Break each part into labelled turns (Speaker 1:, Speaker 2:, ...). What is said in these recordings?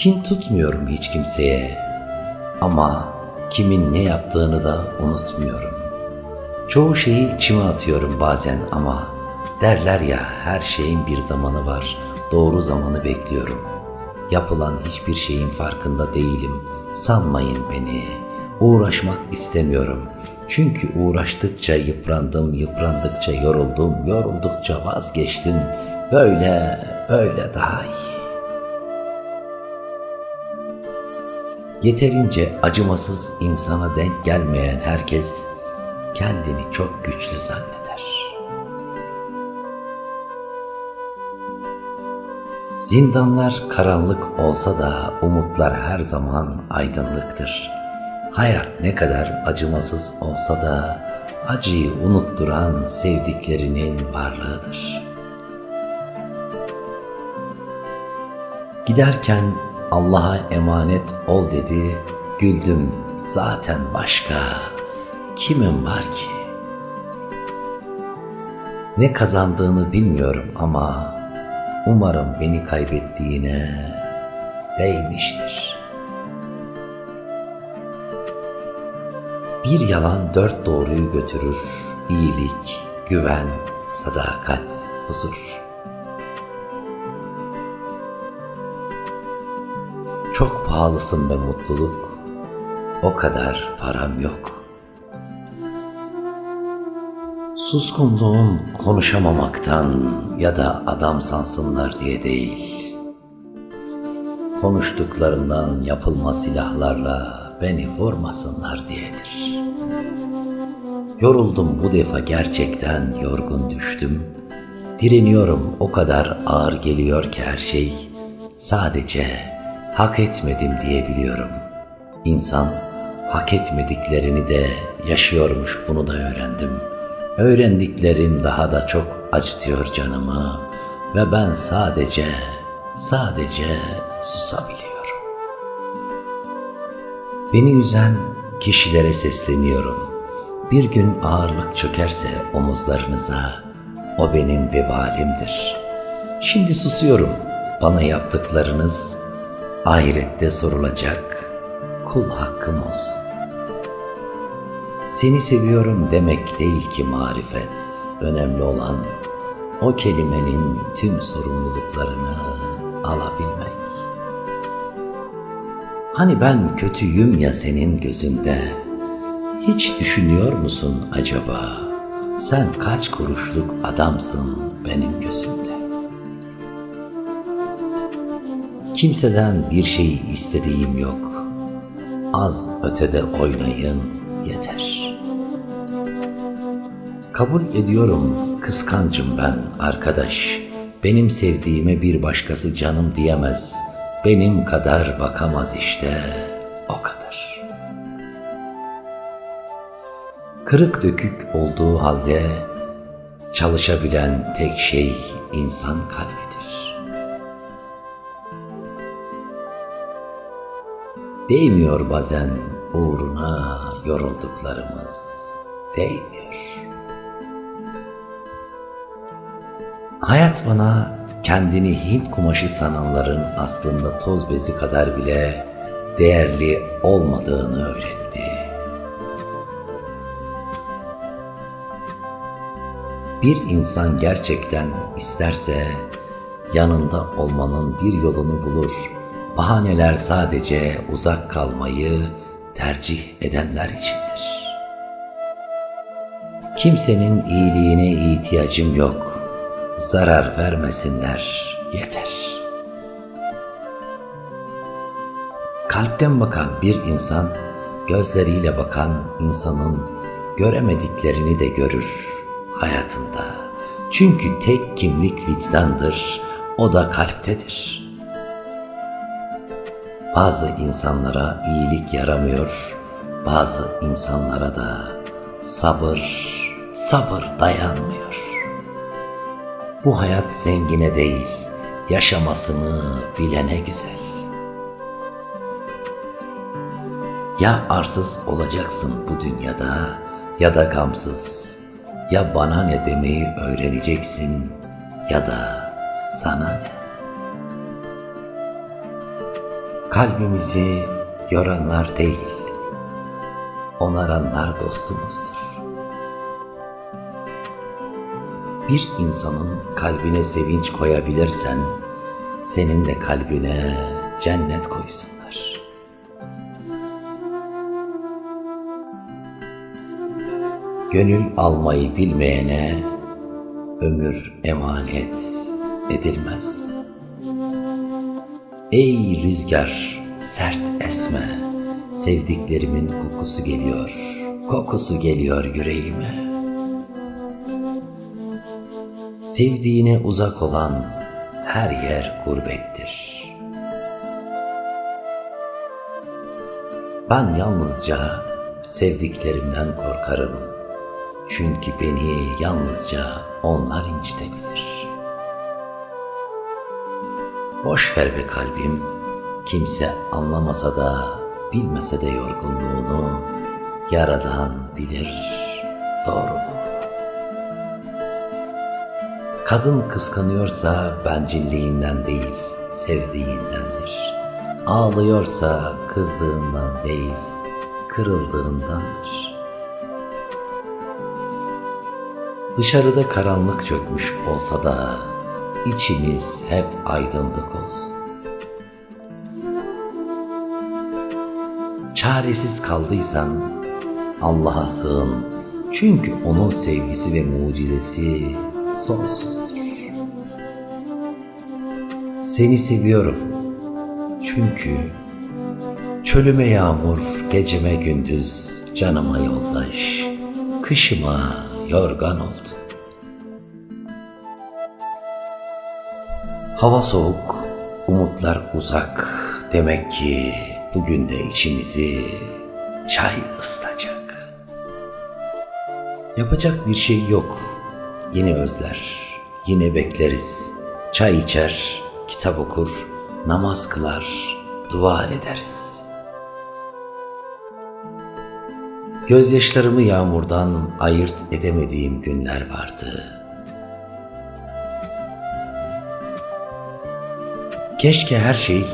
Speaker 1: Kin tutmuyorum hiç kimseye. Ama kimin ne yaptığını da unutmuyorum. Çoğu şeyi içime atıyorum bazen ama derler ya her şeyin bir zamanı var. Doğru zamanı bekliyorum. Yapılan hiçbir şeyin farkında değilim. Sanmayın beni. Uğraşmak istemiyorum. Çünkü uğraştıkça yıprandım, yıprandıkça yoruldum, yoruldukça vazgeçtim. Böyle, böyle daha iyi. Yeterince acımasız insana denk gelmeyen herkes kendini çok güçlü zanneder. Zindanlar karanlık olsa da umutlar her zaman aydınlıktır. Hayat ne kadar acımasız olsa da acıyı unutturan sevdiklerinin varlığıdır. Giderken Allah'a emanet ol dedi, güldüm zaten başka kimim var ki? Ne kazandığını bilmiyorum ama umarım beni kaybettiğine değmiştir. Bir yalan dört doğruyu götürür, iyilik, güven, sadakat, huzur. Çok pahalısın be mutluluk, o kadar param yok. Suskunluğum konuşamamaktan ya da adam sansınlar diye değil. Konuştuklarından yapılma silahlarla beni vurmasınlar diyedir. Yoruldum bu defa gerçekten yorgun düştüm. Direniyorum o kadar ağır geliyor ki her şey. Sadece hak etmedim diye biliyorum. İnsan hak etmediklerini de yaşıyormuş bunu da öğrendim. Öğrendiklerin daha da çok acıtıyor canımı ve ben sadece sadece susabiliyorum. Beni üzen kişilere sesleniyorum. Bir gün ağırlık çökerse omuzlarınıza o benim vebalimdir. Şimdi susuyorum. Bana yaptıklarınız ahirette sorulacak kul hakkım olsun. Seni seviyorum demek değil ki marifet. Önemli olan o kelimenin tüm sorumluluklarını alabilmek. Hani ben kötüyüm ya senin gözünde. Hiç düşünüyor musun acaba? Sen kaç kuruşluk adamsın benim gözümde. Kimseden bir şey istediğim yok. Az ötede oynayın yeter. Kabul ediyorum kıskancım ben arkadaş. Benim sevdiğime bir başkası canım diyemez. Benim kadar bakamaz işte o kadar. Kırık dökük olduğu halde çalışabilen tek şey insan kalbidir. Değmiyor bazen uğruna yorulduklarımız. Değmiyor. Hayat bana kendini Hint kumaşı sananların aslında toz bezi kadar bile değerli olmadığını öğretti. Bir insan gerçekten isterse yanında olmanın bir yolunu bulur. Bahaneler sadece uzak kalmayı tercih edenler içindir. Kimsenin iyiliğine ihtiyacım yok. Zarar vermesinler yeter. Kalpten bakan bir insan, gözleriyle bakan insanın göremediklerini de görür hayatında. Çünkü tek kimlik vicdandır, o da kalptedir. Bazı insanlara iyilik yaramıyor, bazı insanlara da sabır, sabır dayanmıyor. Bu hayat zengine değil, yaşamasını bilene güzel. Ya arsız olacaksın bu dünyada ya da gamsız. Ya bana ne demeyi öğreneceksin ya da sana ne. Kalbimizi yoranlar değil, onaranlar dostumuzdur. Bir insanın kalbine sevinç koyabilirsen, senin de kalbine cennet koysunlar. Gönül almayı bilmeyene ömür emanet edilmez. Ey rüzgar sert esme, sevdiklerimin kokusu geliyor, kokusu geliyor yüreğime. Sevdiğine uzak olan her yer gurbettir. Ben yalnızca sevdiklerimden korkarım. Çünkü beni yalnızca onlar incitebilir. Boş ver be kalbim, kimse anlamasa da bilmese de yorgunluğunu yaradan bilir doğruluğunu. Kadın kıskanıyorsa bencilliğinden değil, sevdiğindendir. Ağlıyorsa kızdığından değil, kırıldığındandır. Dışarıda karanlık çökmüş olsa da içimiz hep aydınlık olsun. Çaresiz kaldıysan Allah'a sığın. Çünkü onun sevgisi ve mucizesi sonsuzdur. Seni seviyorum. Çünkü çölüme yağmur, geceme gündüz, canıma yoldaş, kışıma yorgan oldun. Hava soğuk, umutlar uzak. Demek ki bugün de içimizi çay ısıtacak. Yapacak bir şey yok. Yine özler, yine bekleriz. Çay içer, kitap okur, namaz kılar, dua ederiz. Gözyaşlarımı yağmurdan ayırt edemediğim günler vardı. Keşke her şey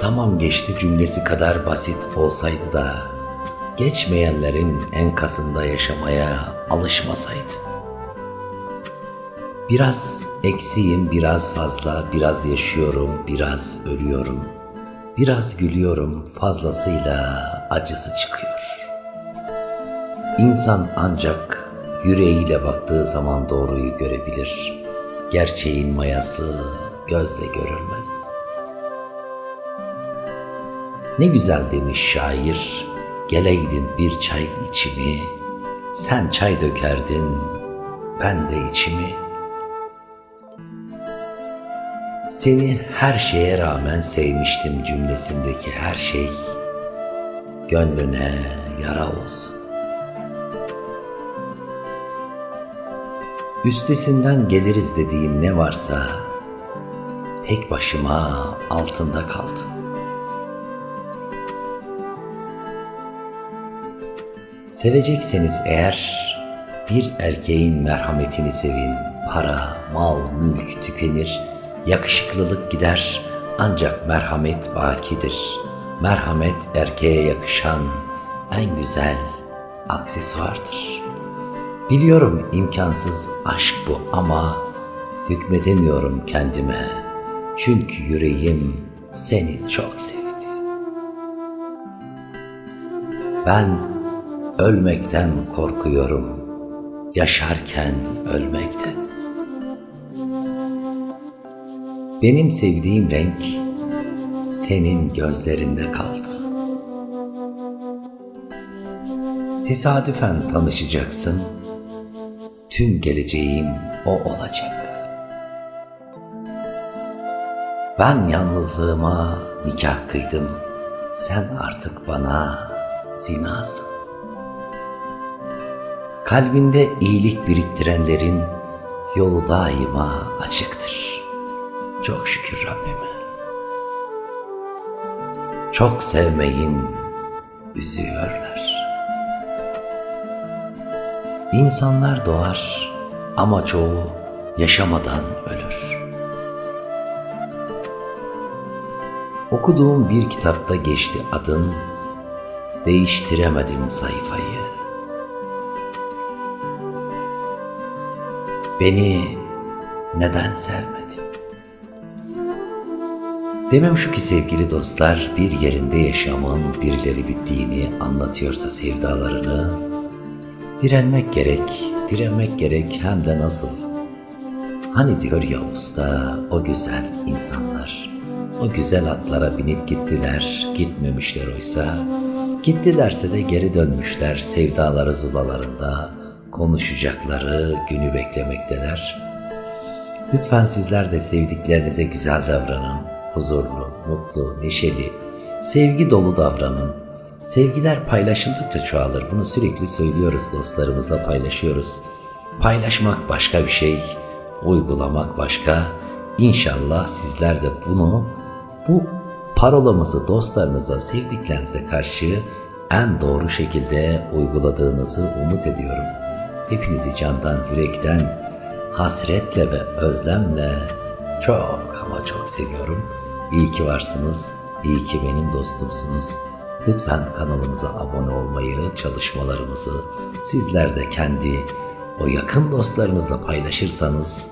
Speaker 1: tamam geçti cümlesi kadar basit olsaydı da geçmeyenlerin enkasında yaşamaya alışmasaydı. Biraz eksiğim, biraz fazla, biraz yaşıyorum, biraz ölüyorum. Biraz gülüyorum, fazlasıyla acısı çıkıyor. İnsan ancak yüreğiyle baktığı zaman doğruyu görebilir. Gerçeğin mayası gözle görülmez. Ne güzel demiş şair, geleydin bir çay içimi, sen çay dökerdin, ben de içimi. Seni her şeye rağmen sevmiştim cümlesindeki her şey, gönlüne yara olsun. Üstesinden geliriz dediğin ne varsa tek başıma altında kaldım. Sevecekseniz eğer bir erkeğin merhametini sevin. Para, mal, mülk tükenir, yakışıklılık gider ancak merhamet bakidir. Merhamet erkeğe yakışan en güzel aksesuardır. Biliyorum imkansız aşk bu ama hükmedemiyorum kendime. Çünkü yüreğim seni çok sevdi. Ben ölmekten korkuyorum. Yaşarken ölmekten. Benim sevdiğim renk senin gözlerinde kaldı. Tesadüfen tanışacaksın. Tüm geleceğin o olacak. Ben yalnızlığıma nikah kıydım. Sen artık bana zinasın. Kalbinde iyilik biriktirenlerin yolu daima açıktır. Çok şükür Rabbime. Çok sevmeyin üzüyorlar. İnsanlar doğar ama çoğu yaşamadan ölür. Okuduğum bir kitapta geçti adın, değiştiremedim sayfayı. Beni neden sevmedin? Demem şu ki sevgili dostlar, bir yerinde yaşamın birileri bittiğini anlatıyorsa sevdalarını, direnmek gerek, direnmek gerek hem de nasıl? Hani diyor ya usta, o güzel insanlar, o güzel atlara binip gittiler, gitmemişler oysa, gittilerse de geri dönmüşler sevdaları zulalarında, konuşacakları günü beklemekteler. Lütfen sizler de sevdiklerinize güzel davranın. Huzurlu, mutlu, neşeli, sevgi dolu davranın. Sevgiler paylaşıldıkça çoğalır. Bunu sürekli söylüyoruz, dostlarımızla paylaşıyoruz. Paylaşmak başka bir şey, uygulamak başka. İnşallah sizler de bunu, bu parolamızı dostlarınıza, sevdiklerinize karşı en doğru şekilde uyguladığınızı umut ediyorum. Hepinizi candan, yürekten, hasretle ve özlemle çok ama çok seviyorum. İyi ki varsınız, iyi ki benim dostumsunuz. Lütfen kanalımıza abone olmayı, çalışmalarımızı sizler de kendi o yakın dostlarınızla paylaşırsanız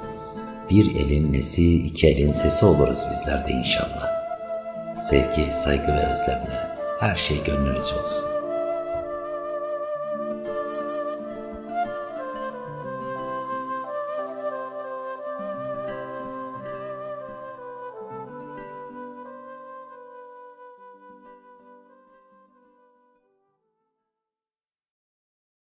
Speaker 1: bir elin nesi, iki elin sesi oluruz bizler de inşallah. Sevgi, saygı ve özlemle her şey gönlünüzce olsun.